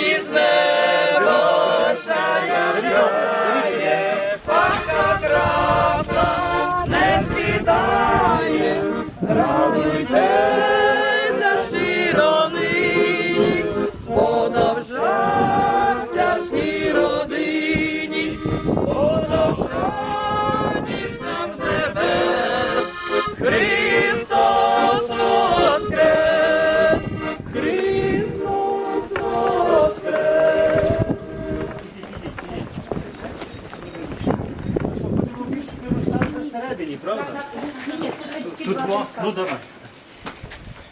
is правда? Тут ну давай.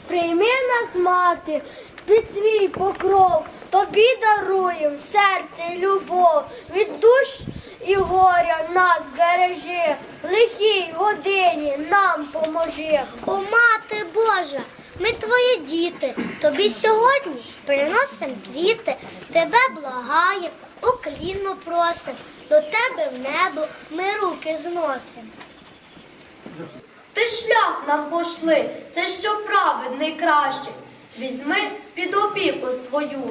Прийми нас, мати, під свій покров, тобі даруєм серце й любов, від душ і горя нас бережи, лихій годині нам поможи. О, мати Божа, ми твої діти, тобі сьогодні приносим квіти, тебе благаєм, уклінно просим, до тебе в небо ми руки зносим. Ти шлях нам пошли, це що праведний краще. Візьми під опіку свою.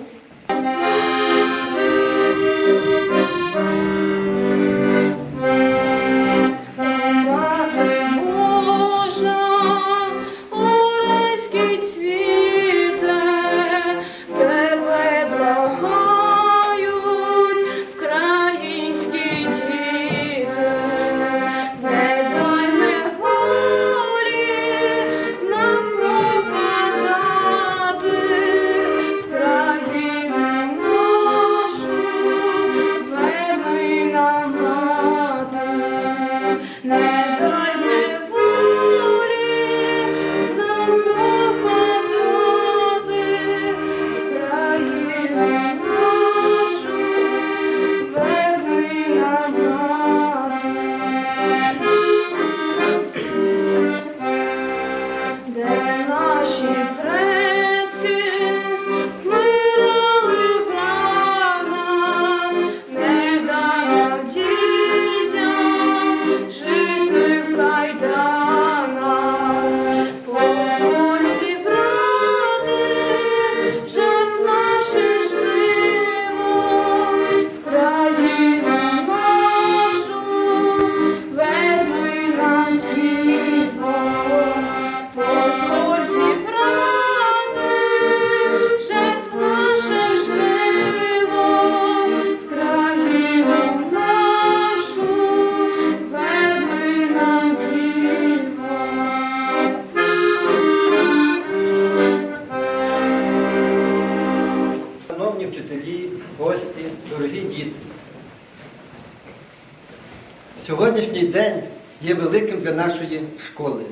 День є великим для нашої школи.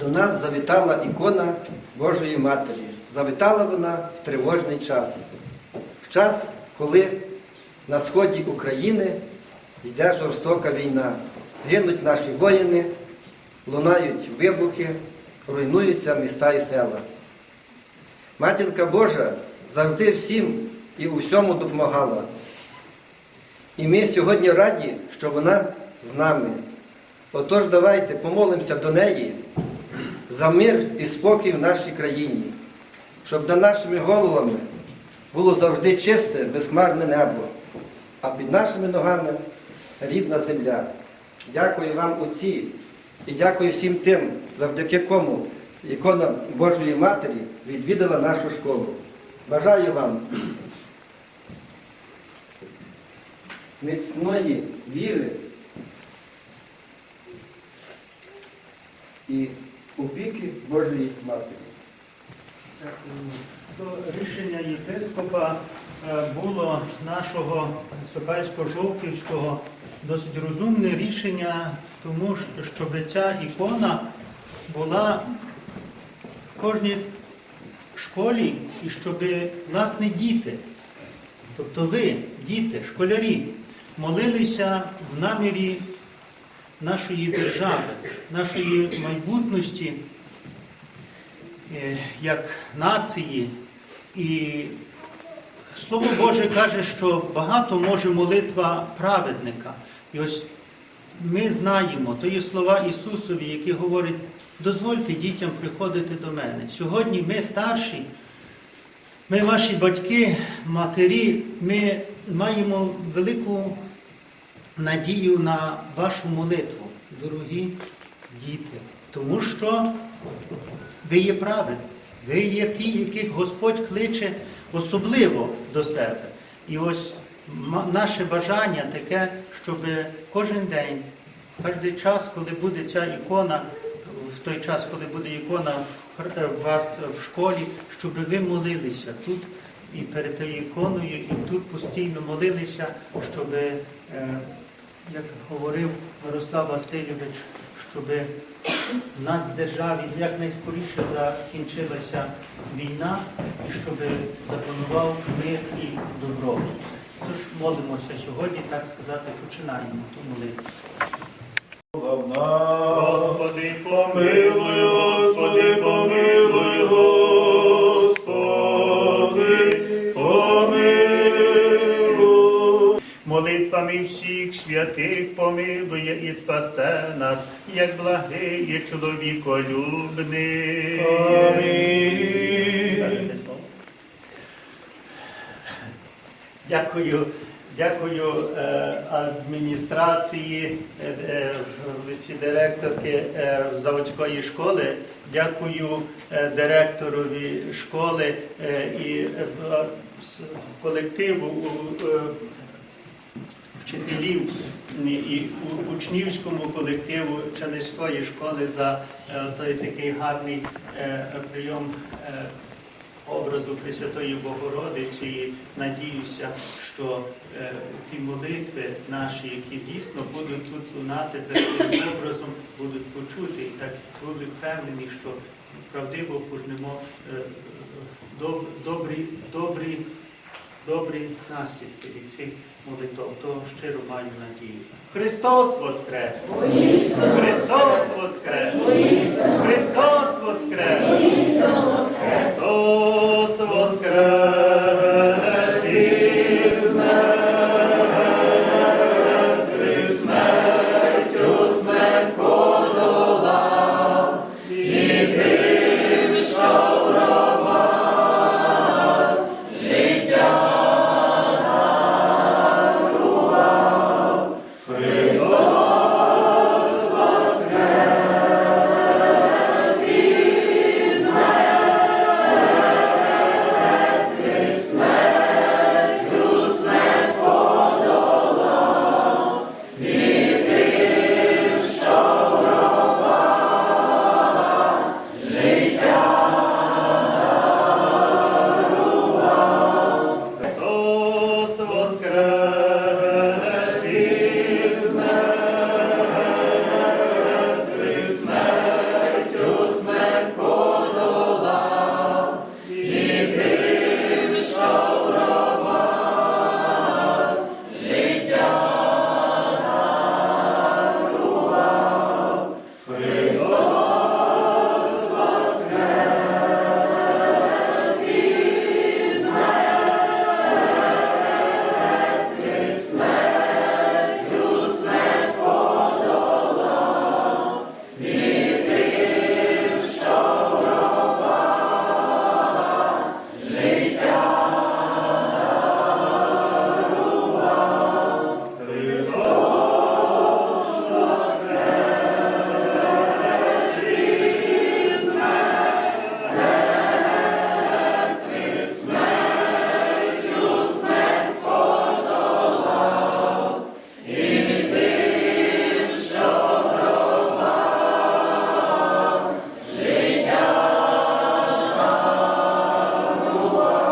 До нас завітала ікона Божої Матері. Завітала вона в тривожний час. В час, коли на сході України йде жорстока війна. Гинуть наші воїни, лунають вибухи, руйнуються міста і села. Матінка Божа завжди всім і у всьому допомагала. І ми сьогодні раді, що вона з нами. Отож, давайте помолимося до неї за мир і спокій в нашій країні, щоб над нашими головами було завжди чисте, безхмарне небо, а під нашими ногами рідна земля. Дякую вам, отці, і дякую всім тим, завдяки кому ікона Божої Матері відвідала нашу школу. Бажаю вам міцної віри і опіки Божої Матері. До рішення єпископа е, було нашого Сокальсько-Жовківського досить розумне рішення, тому що- щоб ця ікона була в кожній школі і щоб власне діти, тобто ви, діти, школярі, молилися в намірі нашої держави, нашої майбутності е, як нації. І Слово Боже каже, що багато може молитва праведника. І ось ми знаємо, то є слова Ісусові, які говорять, дозвольте дітям приходити до мене. Сьогодні ми старші Ми, ваші батьки, матері, ми маємо велику надію на вашу молитву, дорогі діти, тому що ви є правильні, ви є ті, яких Господь кличе особливо до себе. І ось наше бажання таке, щоб кожен день, кожен час, коли буде ця ікона, в той час, коли буде ікона е, у вас в школі, щоб ви молилися тут і перед тією іконою, і тут постійно молилися, щоб, е, як говорив Мирослав Васильович, щоб в нас в державі якнайскоріше закінчилася війна і щоб запанував мир і добро. Тож молимося сьогодні, так сказати, починаємо ту молитву. Господи, Помилуй, Молитвами всіх святих помилує і спасе нас, як благий і чоловіколюбний. Амінь. Дякую, дякую е, адміністрації, е, е, директорки заводської школи. Дякую директорові школи і колективу. Вчителів і учнівському колективу Чаниської школи за е, той такий гарний е, прийом е, образу Пресвятої Богородиці. І надіюся, що ті молитви наші, які дійсно будуть тут лунати тим образом, будуть почуті і так будуть впевнені, що правдиво пожнемо добрі, добрі добрі наслідки від цих молитов. То щиро маю надію. Христос Воскрес! Христос Воскрес! Христос Воскрес! Христос Воскрес!